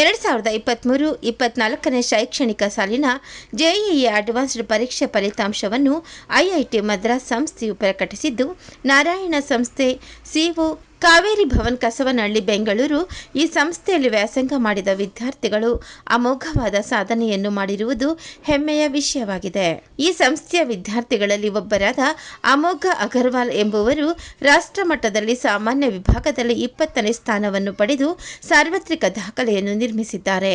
ಎರಡು ಸಾವಿರದ ಇಪ್ಪತ್ತ್ಮೂರು ಇಪ್ಪತ್ನಾಲ್ಕನೇ ಶೈಕ್ಷಣಿಕ ಸಾಲಿನ ಜೆಇಇ ಅಡ್ವಾನ್ಸ್ಡ್ ಪರೀಕ್ಷೆ ಫಲಿತಾಂಶವನ್ನು ಐಐಟಿ ಮದ್ರಾಸ್ ಸಂಸ್ಥೆಯು ಪ್ರಕಟಿಸಿದ್ದು, ನಾರಾಯಣ ಸಂಸ್ಥೆ ಸಿಒ ಕಾವೇರಿ ಭವನ್ ಕಸವನಹಳ್ಳಿ, ಬೆಂಗಳೂರು ಈ ಸಂಸ್ಥೆಯಲ್ಲಿ ವ್ಯಾಸಂಗ ಮಾಡಿದ ವಿದ್ಯಾರ್ಥಿಗಳು ಅಮೋಘವಾದ ಸಾಧನೆಯನ್ನು ಮಾಡಿರುವುದು ಹೆಮ್ಮೆಯ ವಿಷಯವಾಗಿದೆ. ಈ ಸಂಸ್ಥೆಯ ವಿದ್ಯಾರ್ಥಿಗಳಲ್ಲಿ ಒಬ್ಬರಾದ ಅಮೋಘ ಅಗರ್ವಾಲ್ ಎಂಬುವರು ರಾಷ್ಟ್ರಮಟ್ಟದಲ್ಲಿ ಸಾಮಾನ್ಯ ವಿಭಾಗದಲ್ಲಿ ಇಪ್ಪತ್ತನೇ ಸ್ಥಾನವನ್ನು ಪಡೆದು ಸಾರ್ವತ್ರಿಕ ದಾಖಲೆಯನ್ನು ನಿರ್ಮಿಸಿದ್ದಾರೆ.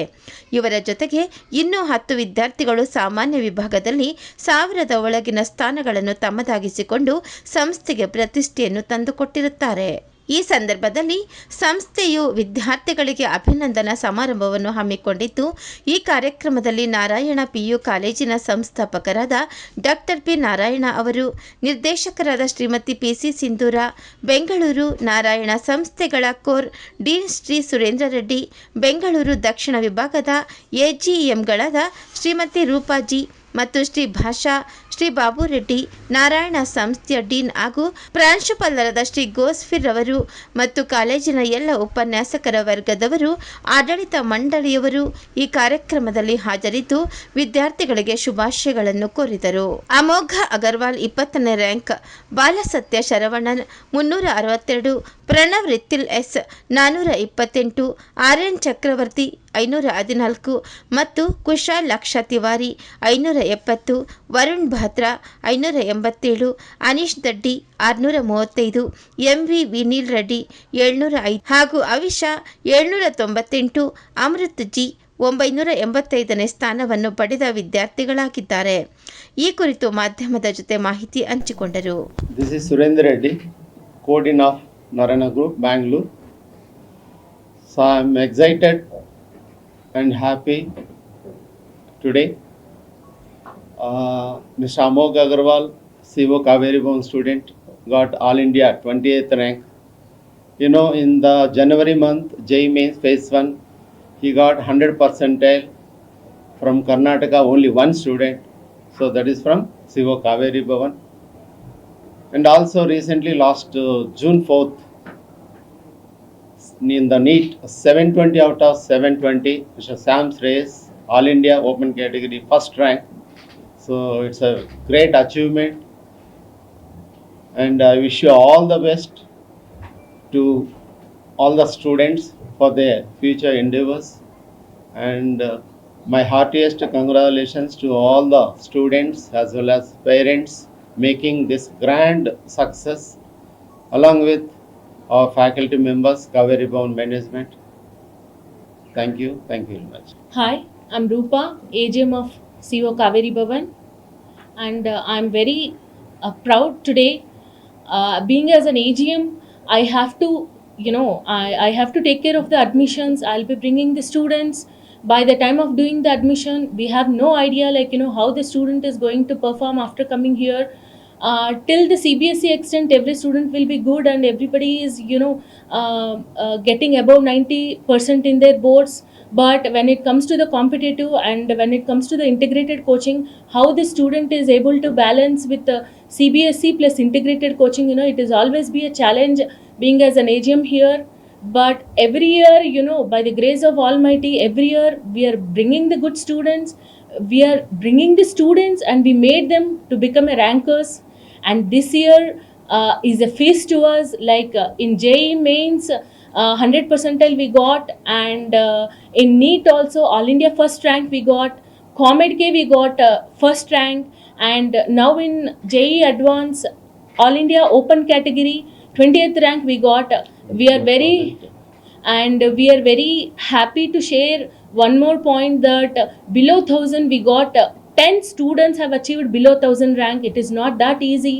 ಇವರ ಜೊತೆಗೆ ಇನ್ನೂ ಹತ್ತು ವಿದ್ಯಾರ್ಥಿಗಳು ಸಾಮಾನ್ಯ ವಿಭಾಗದಲ್ಲಿ ಸಾವಿರದ ಒಳಗಿನ ಸ್ಥಾನಗಳನ್ನು ತಮ್ಮದಾಗಿಸಿಕೊಂಡು ಸಂಸ್ಥೆಗೆ ಪ್ರತಿಷ್ಠೆಯನ್ನು ತಂದುಕೊಟ್ಟಿರುತ್ತಾರೆ. ಈ ಸಂದರ್ಭದಲ್ಲಿ ಸಂಸ್ಥೆಯು ವಿದ್ಯಾರ್ಥಿಗಳಿಗೆ ಅಭಿನಂದನಾ ಸಮಾರಂಭವನ್ನು ಹಮ್ಮಿಕೊಂಡಿದ್ದು, ಈ ಕಾರ್ಯಕ್ರಮದಲ್ಲಿ ನಾರಾಯಣ ಪಿಯು ಕಾಲೇಜಿನ ಸಂಸ್ಥಾಪಕರಾದ ಡಾಕ್ಟರ್ ಪಿ ನಾರಾಯಣ ಅವರು, ನಿರ್ದೇಶಕರಾದ ಶ್ರೀಮತಿ ಪಿ ಸಿ ಸಿಂಧೂರ, ಬೆಂಗಳೂರು ನಾರಾಯಣ ಸಂಸ್ಥೆಗಳ ಕೋರ್ ಡೀನ್ ಶ್ರೀ ಸುರೇಂದ್ರ ರೆಡ್ಡಿ, ಬೆಂಗಳೂರು ದಕ್ಷಿಣ ವಿಭಾಗದ ಎಜಿಎಂಗಳಾದ ಶ್ರೀಮತಿ ರೂಪಾಜಿ ಮತ್ತು ಶ್ರೀ ಭಾಷಾ ಶ್ರೀ ಬಾಬುರೆಡ್ಡಿ ನಾರಾಯಣ ಸಂಸ್ಥೆಯ ಡೀನ್ ಹಾಗೂ ಪ್ರಾಂಶುಪಾಲರಾದ ಶ್ರೀ ಗೋಸ್ಫಿರ್ ಅವರು ಮತ್ತು ಕಾಲೇಜಿನ ಎಲ್ಲ ಉಪನ್ಯಾಸಕರ ವರ್ಗದವರು, ಆಡಳಿತ ಮಂಡಳಿಯವರು ಈ ಕಾರ್ಯಕ್ರಮದಲ್ಲಿ ಹಾಜರಿದ್ದು ವಿದ್ಯಾರ್ಥಿಗಳಿಗೆ ಶುಭಾಶಯಗಳನ್ನು ಕೋರಿದರು. ಅಮೋಘ ಅಗರ್ವಾಲ್ ಇಪ್ಪತ್ತನೇ ರ್ಯಾಂಕ್, ಬಾಲಸತ್ಯ ಶರವಣನ್ ಮುನ್ನೂರ ಅರವತ್ತೆರಡು, ಪ್ರಣವ್ ರಿತ್ತಿಲ್ ಎಸ್ ನಾನೂರ ಇಪ್ಪತ್ತೆಂಟು ಆರ್ ಎನ್ ಚಕ್ರವರ್ತಿ ಐನೂರ ಹದಿನಾಲ್ಕು ಮತ್ತು ಕುಶಾಲ್ ಲಕ್ಷ ತಿವಾರಿ ಐನೂರ ಎಪ್ಪತ್ತು, ವರುಣ್ ಭಾತ್ರಾ ಐನೂರ ಎಂಬತ್ತೇಳು ಅನೀಶ್ ದಡ್ಡಿ ಆರುನೂರ ಮೂವತ್ತೈದು ಎಂ ವಿ ವಿನೀಲ್ ರೆಡ್ಡಿ ಏಳ್ನೂರ ಐದು ಹಾಗೂ ಅವಿಶಾ ಏಳ್ನೂರ ತೊಂಬತ್ತೆಂಟು ಅಮೃತ್ ಜಿ ಒಂಬೈನೂರ ಎಂಬತ್ತೈದನೇ ಸ್ಥಾನವನ್ನು ಪಡೆದ ವಿದ್ಯಾರ್ಥಿಗಳಾಗಿದ್ದಾರೆ ಈ ಕುರಿತು ಮಾಧ್ಯಮದ ಜೊತೆ ಮಾಹಿತಿ ಹಂಚಿಕೊಂಡರು This is Surendra Reddy, core dean Narana Group, Bangalore. So I am excited and happy today. Uh, Mr. Amog Agarwal, CO Kaveri Bhavan student, got All India 28th rank. You know, in the January month, JEE Mains Phase 1, he got 100 percentile from Karnataka, only one student. So that is from CO Kaveri Bhavan. And also recently last uh, June 4th, in the NEET 720 out of 720, Mr. Sam's race, All India Open Category first rank. So it's a great achievement. And I wish you all the best to all the students for their future endeavors. And uh, my heartiest congratulations to all the students as well as parents making this grand success along with our faculty members, Kaveri Bhavan Management. Thank you, thank you very much. Hi, I'm Rupa, AGM of CO Kaveri Bhavan, and uh, I'm very uh, proud today. Uh, being as an AGM, I have to, you know, I, I have to take care of the admissions. I'll be bringing the students. By the time of doing the admission, we have no idea, like, you know, how the student is going to perform after coming here. Uh, till the CBSE extent, every student will be good and everybody is, you know, uh, uh, getting above 90% in their boards. But when it comes to the competitive and when it comes to the integrated coaching how the student is able to balance with the cbsc plus integrated coaching you know it is always be a challenge being as an agm here. But every year you know by the grace of almighty every year we are bringing the good students we are bringing the students and we made them to become a rankers and this year uh, is a feast to us. Like uh, in JE mains uh, 100 percentile we got. And uh, in NEET also all India first rank we got. Comed K we got uh, first rank. And now in JE advance all India open category 20th rank we got. We are very and we are very happy to share one more point that below 1000 we got 10 students have achieved below 1000 rank it is not that easy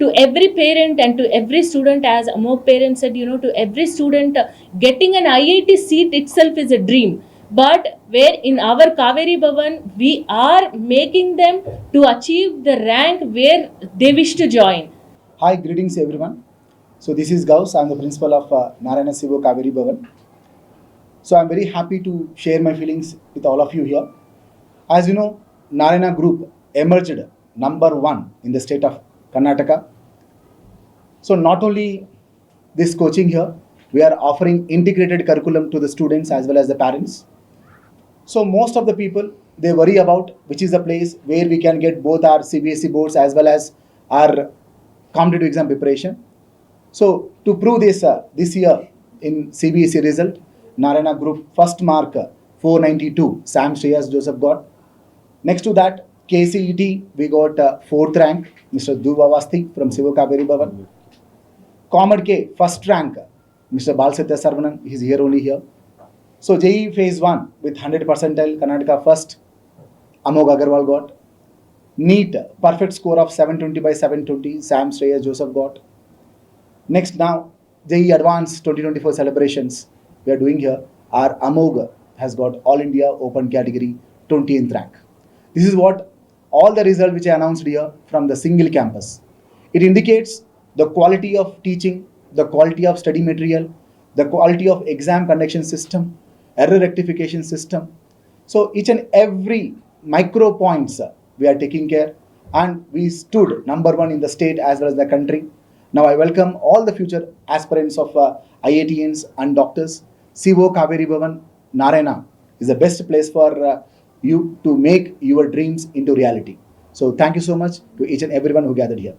to every parent and to every student as amok parents said you know to every student uh, getting an iit seat itself is a dream but where in our kaveri bhavan we are making them to achieve the rank where they wish to join Hi, greetings everyone. So this is Gauss. I'm the principal of uh, Narayana Kaveri Bhavan. So I'm very happy to share my feelings with all of you here. As you know, Narayana Group emerged number one in the state of Karnataka. So not only this coaching here, we are offering integrated curriculum to the students as well as the parents. So most of the people they worry about which is the place where we can get both our CBSE boards as well as our competitive exam preparation. So to prove this, uh, this year in CBSE result, Narayana Group first mark uh, 492, Sam Shreyas Joseph got. Next to that, KCET we got uh, fourth rank, Mr. Durvavasti from Sivo Kaveri Bhavan. Comed K first rank, Mr. Balsatya Sarvanan, he's here only here. So JE phase 1 with 100 percentile, Karnataka first, Amog Agarwal got. NEET, perfect score of 720 by 720, Sam Shreyas Joseph got. Next now, JE Advanced 2024 celebrations we are doing here. Our Amog has got All India Open category 20th rank. This is what all the result which I announced here from the single campus. It indicates the quality of teaching, the quality of study material, the quality of exam conduction system, error rectification system. So each and every micro points uh, we are taking care and we stood number one in the state as well as the country. Now I welcome all the future aspirants of uh, IITians and doctors. CO Kaveri Bhavan Narayana is the best place for uh, you to make your dreams into reality. So thank you so much to each and everyone who gathered here.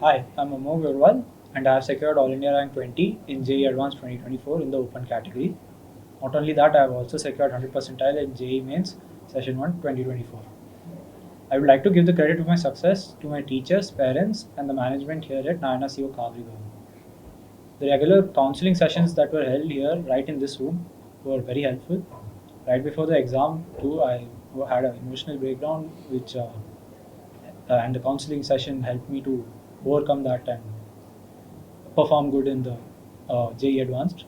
Hi, I'm Amog Agarwal and I have secured All India rank 20 in JE Advanced 2024 in the open category. Not only that, I have also secured 100 percentile in JE Mains Session 1 2024. I would like to give the credit of my success to my teachers, parents, and the management here at Narayana CO Kavri The regular counseling sessions that were held here, right in this room, were very helpful. Right before the exam, too, I had an emotional breakdown, which uh, uh, and the counseling session helped me to overcome that and perform good in the uh, JE Advanced.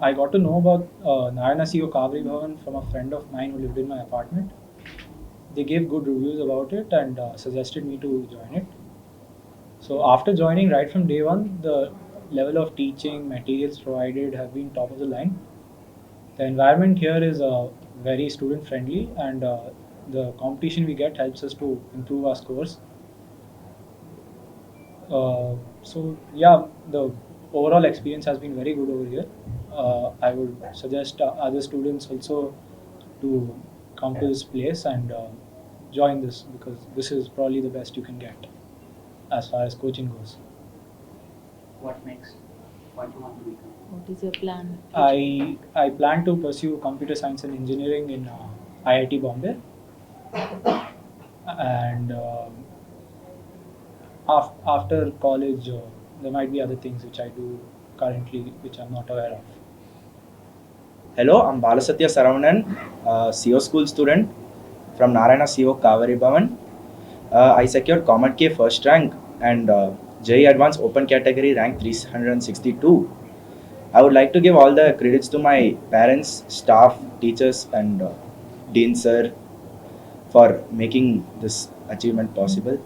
I got to know about uh, Narayana CO Kavri Bhavan from a friend of mine who lived in my apartment. They gave good reviews about it and uh, suggested me to join it. So after joining right from day one, the level of teaching materials provided have been top of the line. The environment here is uh, very student friendly and uh, the competition we get helps us to improve our scores. Uh, so yeah, the overall experience has been very good over here. Uh, I would suggest uh, other students also to come to this place and uh, join this because this is probably the best you can get as far as coaching goes. What next? What you want to become? What is your plan? I I plan to pursue computer science and engineering in uh, IIT Bombay, and um, af- after college uh, there might be other things which I do currently which I'm not aware of. Hello, I'm Balasatya Saravanan, uh, CO school student from Narayana CO Kaveri Bhavan. Uh, I secured Comet K first rank and uh, JE Advanced Open category rank 362. I would like to give all the credits to my parents, staff, teachers, and uh, Dean sir for making this achievement possible.